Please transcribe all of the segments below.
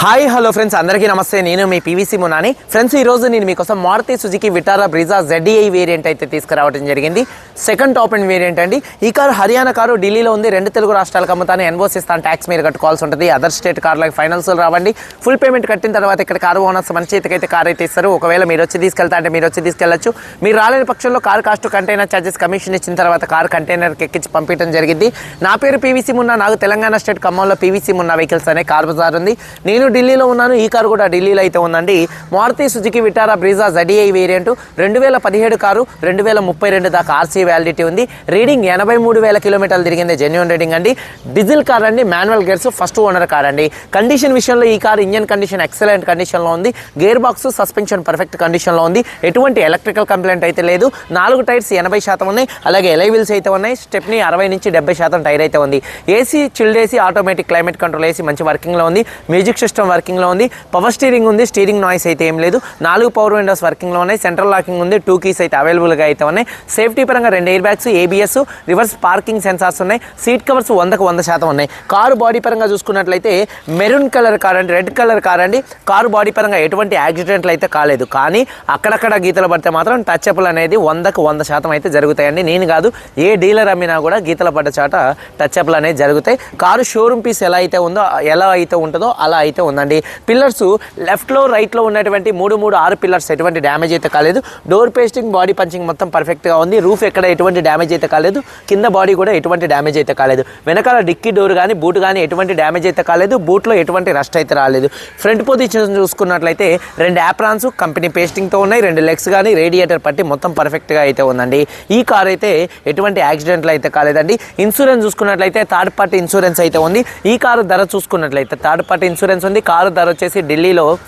Hi hello friends. అందరికీ నమస్తే. నేను మీ పీవీసీ మునాని. ఫ్రెండ్స్ ఈ రోజు నేను మీకోసం Maruti Suzuki Vitara Brezza ZEI variant అయితే తీసుకురావడం జరిగింది. సెకండ్ టాప్ అండ్ వేరియంట్ అండి. ఈ కారు హర్యానా కారు ఢిల్లీలో ఉంది. రెండు తెలుగు రాష్ట్రాలకు అమ్ముతాను. ఎన్ఓసి ఇస్తాను ట్యాక్స్ మీరు కట్టుకోవాల్సి ఉంటుంది. అదర్ స్టేట్ కార్లకు ఫైనల్స్ రావండి. ఫుల్ పేమెంట్ కట్టిన తర్వాత ఇక్కడ కారు ఓనర్స్ మన చేతికైతే కార్ అయితే ఇస్తారు. ఒకవేళ మీరు వచ్చి తీసుకెళ్తా అంటే మీరు వచ్చి తీసుకెళ్ళొచ్చు మీరు రాలేని పక్షంలో car cost container charges commission ఇచ్చిన తర్వాత కార్ కంటైనర్కి ఎక్కించి పంపించడం జరిగింది. నా పేరు పీవీసీ మున్నా. నాకు తెలంగాణ స్టేట్ ఖమ్మంలో పీవీసీ మున్నా వెహికల్స్ అనే కార్ బజార్ ఉంది. నేను ఢిల్లీలో ఉన్నాను ఈ కారు కూడా ఢిల్లీలో అయితే ఉందండి. Maruti Suzuki Vitara Brezza ZDI variant రెండు వేల పదిహేడు కారు రెండు వేల ముప్పై రెండు దాకా ఆర్సీ వ్యాలిడిటీ ఉంది. రీడింగ్ ఎనభై మూడు వేల కిలోమీటర్లు తిరిగింది జెన్యున్ రీడింగ్ అండి. డీజిల్ కార్ అండి manual gears first owner car అండి. కండిషన్ విషయంలో ఈ కార్ ఇంజన్ కండిషన్ ఎక్సలెంట్ కండిషన్లో ఉంది. గేర్ బాక్స్ సస్పెన్షన్ పర్ఫెక్ట్ కండిషన్లో ఉంది. ఎటువంటి ఎలక్ట్రికల్ కంప్లైంట్ అయితే లేదు. నాలుగు టైర్స్ ఎనభై శాతం ఉన్నాయి. అలాగే ఎలైవిల్స్ అయితే ఉన్నాయి. స్టెప్ని అరవై నుంచి డెబ్బై శాతం టైర్ అయితే ఉంది. AC chilled AC automatic climate control AC మంచి వర్కింగ్లో ఉంది. మ్యూజిక్ సిస్టమ్ వర్కింగ్లో ఉంది. పవర్ స్టీరింగ్ ఉంది స్టీరింగ్ నాయిస్ అయితే ఏం లేదు. నాలుగు పవర్ విండోస్ వర్కింగ్లో ఉన్నాయి. సెంట్రల్ లాకింగ్ ఉంది టూ కీస్ అయితే అవైలబుల్గా అయితే ఉన్నాయి. సేఫ్టీ పరంగా రెండు air bags ABS reverse parking sensors ఉన్నాయి. సీట్ కవర్స్ వందకు వంద శాతం ఉన్నాయి. కారు బాడీ పరంగా చూసుకున్నట్లయితే మెరూన్ కలర్ కార్ అండి రెడ్ కలర్ కార్ అండి కారు బాడీ పరంగా ఎటువంటి యాక్సిడెంట్లు అయితే కాలేదు. కానీ అక్కడక్కడ గీతలు పడితే మాత్రం టచ్ అప్లు అనేది వందకు వంద శాతం అయితే జరుగుతాయండి. నేను కాదు ఏ డీలర్ అమ్మినా కూడా గీతల పడ్డ చాట టచ్ అప్లు అనేది జరుగుతాయి. కారు షోరూమ్ పీస్ ఎలా అయితే ఉందో ఎలా అయితే ఉంటుందో అలా అయితే ఉందండి. పిల్లర్స్ లెఫ్ట్లో రైట్లో ఉన్నటువంటి మూడు మూడు ఆరు పిల్లర్స్ ఎటువంటి డ్యామేజ్ అయితే కాలేదు. డోర్ పేస్టింగ్ బాడీ పంచింగ్ మొత్తం పర్ఫెక్ట్గా ఉంది. రూఫ్ ఎక్కడ ఎటువంటి డ్యామేజ్ అయితే కాలేదు. కింద బాడీ కూడా ఎటువంటి డ్యామేజ్ అయితే కాలేదు. వెనకాల డిక్కీ డోర్ కానీ బూట్ కానీ ఎటువంటి డ్యామేజ్ అయితే కాలేదు. బూట్లో ఎటువంటి రస్ట్ అయితే రాలేదు. ఫ్రంట్ పొజిషన్ చూసుకున్నట్లయితే రెండు యాప్రాన్స్ కంపెనీ పేస్టింగ్తో ఉన్నాయి. రెండు లెగ్స్ కానీ రేడియేటర్ పట్టి మొత్తం పర్ఫెక్ట్గా అయితే ఉందండి. ఈ కార్ అయితే ఎటువంటి యాక్సిడెంట్లు అయితే కాలేదండి. ఇన్సూరెన్స్ చూసుకున్నట్లయితే థర్డ్ పార్టీ ఇన్సూరెన్స్ అయితే ఉంది. ఈ కారు ధర చూసుకున్నట్లయితే థర్డ్ పార్టీ ఇన్సూరెన్స్ ఉంది. కారు ధర వచ్చేసి ఢిల్లీలో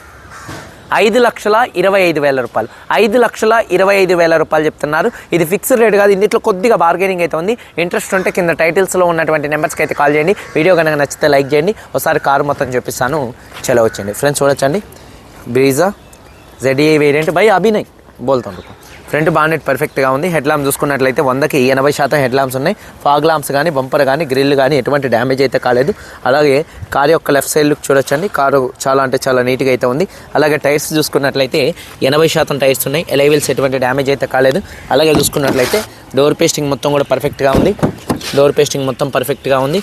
ఐదు లక్షల ఇరవై ఐదు వేల రూపాయలు. ఐదు లక్షల ఇరవై ఐదు వేల రూపాయలు చెప్తున్నారు. ఇది ఫిక్స్డ్ రేట్ కాదు. ఇందులో కొద్దిగా బార్గెనింగ్ అయితే ఉంది. ఇంట్రెస్ట్ ఉంటే కింద టైటిల్స్లో ఉన్నటువంటి నెంబర్స్కి అయితే కాల్ చేయండి. వీడియో కనుక నచ్చితే లైక్ చేయండి. ఒకసారి కారు మొత్తం చూపిస్తాను. చలవచ్చండి ఫ్రెండ్స్ చూడొచ్చండి. Brezza ZA variant by Abhinay బోల్తుండ్రు front bonnet పర్ఫెక్ట్గా ఉంది. హెడ్ ల్యాంప్ చూసుకున్నట్లయితే వందకి ఎనభై శాతం హెడ్ ల్యాంప్స్ ఉన్నాయి. ఫాగ్ ల్యాంప్స్ కానీ బంపర్ కానీ గ్రిల్ కానీ ఎటువంటి డ్యామేజ్ అయితే కాలేదు. అలాగే కారు యొక్క లెఫ్ట్ సైడ్ లుక్ చూడొచ్చండి. కారు చాలా అంటే చాలా నీట్గా అయితే ఉంది. అలాగే టైర్స్ చూసుకున్నట్లయితే ఎనభై శాతం టైర్స్ ఉన్నాయి. ఎలైవిల్స్ ఎటువంటి డ్యామేజ్ అయితే కాలేదు. అలాగే చూసుకున్నట్లయితే డోర్ పేస్టింగ్ మొత్తం కూడా పర్ఫెక్ట్గా ఉంది. డోర్ పేస్టింగ్ మొత్తం పర్ఫెక్ట్గా ఉంది.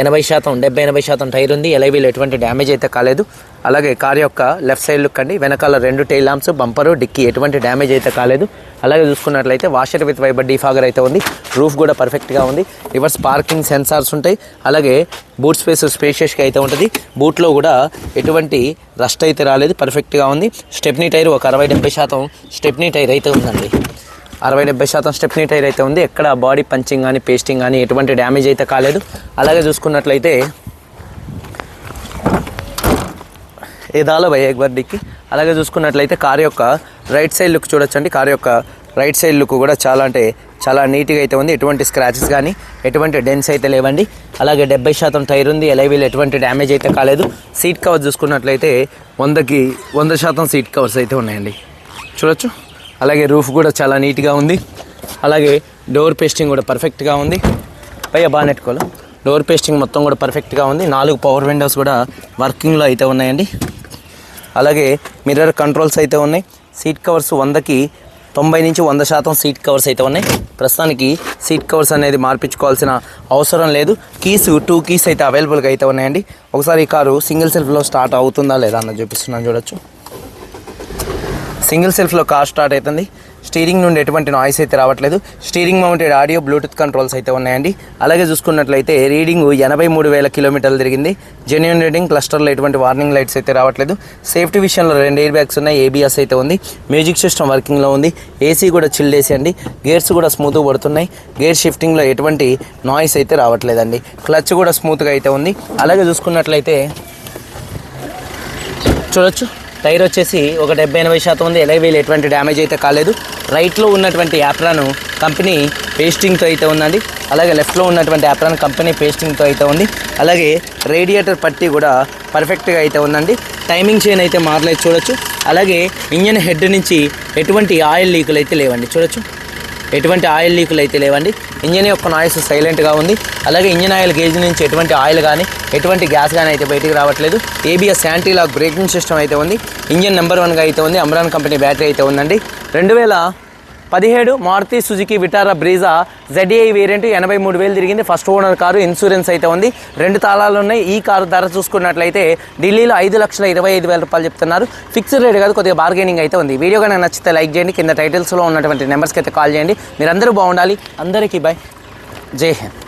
ఎనభై శాతం డెబ్బై ఎనభై శాతం టైర్ ఉంది. ఎలైవీల్ ఎటువంటి డ్యామేజ్ అయితే కాలేదు. అలాగే కార్ యొక్క లెఫ్ట్ సైడ్ లుక్ అండి. వెనకాల రెండు టైల్ ల్యాంప్స్ బంపరు డిక్కీ ఎటువంటి డ్యామేజ్ అయితే కాలేదు. అలాగే చూసుకున్నట్లయితే వాషర్ విత్ వైబర్ డీఫాగర్ అయితే ఉంది. రూఫ్ కూడా పర్ఫెక్ట్గా ఉంది. రివర్స్ పార్కింగ్ సెన్సార్స్ ఉంటాయి. అలాగే బూట్ స్పేస్ స్పేషియస్గా అయితే ఉంటుంది. బూట్లో కూడా ఎటువంటి రస్ట్ అయితే రాలేదు. పర్ఫెక్ట్గా ఉంది. స్టెప్నీ టైర్ ఒక అరవై డెబ్బై శాతం స్టెప్నీ టైర్ అయితే ఉందండి. అరవై డెబ్బై శాతం స్టెప్నీ టైర్ అయితే ఉంది. ఎక్కడ బాడీ పంచింగ్ కానీ పేస్టింగ్ కానీ ఎటువంటి డ్యామేజ్ అయితే కాలేదు. అలాగే చూసుకున్నట్లయితే ఏదాలో భయ ఎక్బర్ డిక్కి అలాగే చూసుకున్నట్లయితే కార్ యొక్క రైట్ సైడ్ లుక్ చూడొచ్చండి. కార్ యొక్క రైట్ సైడ్ లుక్ కూడా చాలా అంటే చాలా నీట్గా అయితే ఉంది. ఎటువంటి స్క్రాచెస్ కానీ ఎటువంటి డెన్స్ అయితే లేవండి. అలాగే డెబ్బై శాతం టైర్ ఉంది. ఎలైవీల్ ఎటువంటి డ్యామేజ్ అయితే కాలేదు. సీట్ కవర్ చూసుకున్నట్లయితే వందకి వంద శాతం సీట్ కవర్స్ అయితే ఉన్నాయండి. చూడొచ్చు? అలాగే రూఫ్ కూడా చాలా నీట్గా ఉంది. అలాగే డోర్ పేస్టింగ్ కూడా పర్ఫెక్ట్గా ఉంది. పైగా బాగా నెట్టుకోవాలి? డోర్ పేస్టింగ్ మొత్తం కూడా పర్ఫెక్ట్గా ఉంది. నాలుగు పవర్ విండోస్ కూడా వర్కింగ్లో అయితే ఉన్నాయండి. అలాగే మిర్రర్ కంట్రోల్స్ అయితే ఉన్నాయి. సీట్ కవర్స్ వందకి తొంభై నుంచి వంద శాతం సీట్ కవర్స్ అయితే ఉన్నాయి. ప్రస్తుతానికి సీట్ కవర్స్ అనేది మార్పించుకోవాల్సిన అవసరం లేదు. కీస్ టూ కీస్ అయితే అవైలబుల్గా అయితే ఉన్నాయండి. ఒకసారి ఈ కారు సింగిల్ సెల్ఫ్లో స్టార్ట్ అవుతుందా లేదా అన్న చూపిస్తున్నాను చూడొచ్చు. సింగిల్ సెల్ఫ్లో కార్ స్టార్ట్ అవుతుంది. స్టీరింగ్ నుండి ఎటువంటి నాయిస్ అయితే రావట్లేదు. Steering mounted audio Bluetooth controls అయితే ఉన్నాయండి. అలాగే చూసుకున్నట్లయితే రీడింగ్ ఎనభై మూడు వేల కిలోమీటర్లు తిరిగింది. జెన్యున్ రీడింగ్ క్లస్టర్లో ఎటువంటి వార్నింగ్ లైట్స్ అయితే రావట్లేదు. సేఫ్టీ విషయంలో రెండు ఎయిర్ బ్యాగ్స్ ఉన్నాయి. ఏబిఎస్ అయితే ఉంది. మ్యూజిక్ సిస్టమ్ వర్కింగ్లో ఉంది. ఏసీ కూడా చిల్డ్ ఏసీ అండి గేర్స్ కూడా స్మూత్గా పడుతున్నాయి. గేర్ షిఫ్టింగ్లో ఎటువంటి నాయిస్ అయితే రావట్లేదండి. క్లచ్ కూడా స్మూత్గా అయితే ఉంది. అలాగే చూసుకున్నట్లయితే చూడొచ్చు. టైర్ వచ్చేసి ఒక డెబ్బై ఎనభై శాతం ఉంది. ఎలైవీల్ ఎటువంటి డ్యామేజ్ అయితే కాలేదు. రైట్లో ఉన్నటువంటి యాప్రాను కంపెనీ పేస్టింగ్తో అయితే ఉందండి. అలాగే లెఫ్ట్లో ఉన్నటువంటి యాప్రాన్ కంపెనీ పేస్టింగ్తో అయితే ఉంది. అలాగే రేడియేటర్ పట్టి కూడా పర్ఫెక్ట్గా అయితే ఉందండి. టైమింగ్ చైన్ అయితే మారలేదు. చూడొచ్చు. అలాగే ఇంజన్ హెడ్ నుంచి ఎటువంటి ఆయిల్ లీకులు అయితే లేవండి. చూడొచ్చు. ఎటువంటి ఆయిల్ లీకులు అయితే లేవండి. ఇంజన్ యొక్క నాయిస్ సైలెంట్గా ఉంది. అలాగే ఇంజన్ ఆయిల్ గేజ్ నుంచి ఎటువంటి ఆయిల్ కానీ ఎటువంటి గ్యాస్ కానీ అయితే బయటికి రావట్లేదు. ABS anti lock braking system అయితే ఉంది. ఇంజన్ నెంబర్ వన్గా అయితే ఉంది. అమ్రాన్ కంపెనీ బ్యాటరీ అయితే ఉందండి. రెండు వేల పదిహేడు Maruti Suzuki Vitara Brezza ZA variant ఎనభై మూడు వేలు తిరిగింది. ఫస్ట్ ఓనర్ కారు ఇన్సూరెన్స్ అయితే ఉంది. రెండు తాళాలు ఉన్నాయి. ఈ కారు ధర చూసుకున్నట్లయితే ఢిల్లీలో ఐదు లక్షల ఇరవై ఐదు వేల రూపాయలు చెప్తున్నారు. ఫిక్స్డ్ రేట్ కాదు కొద్దిగా బార్గెనింగ్ అయితే ఉంది. వీడియో కనుక నచ్చితే లైక్ చేయండి. కింద టైటిల్స్లో ఉన్నటువంటి నెంబర్స్కి అయితే కాల్ చేయండి. మీరందరూ బాగుండాలి. అందరికీ బాయ్ జై హింద్.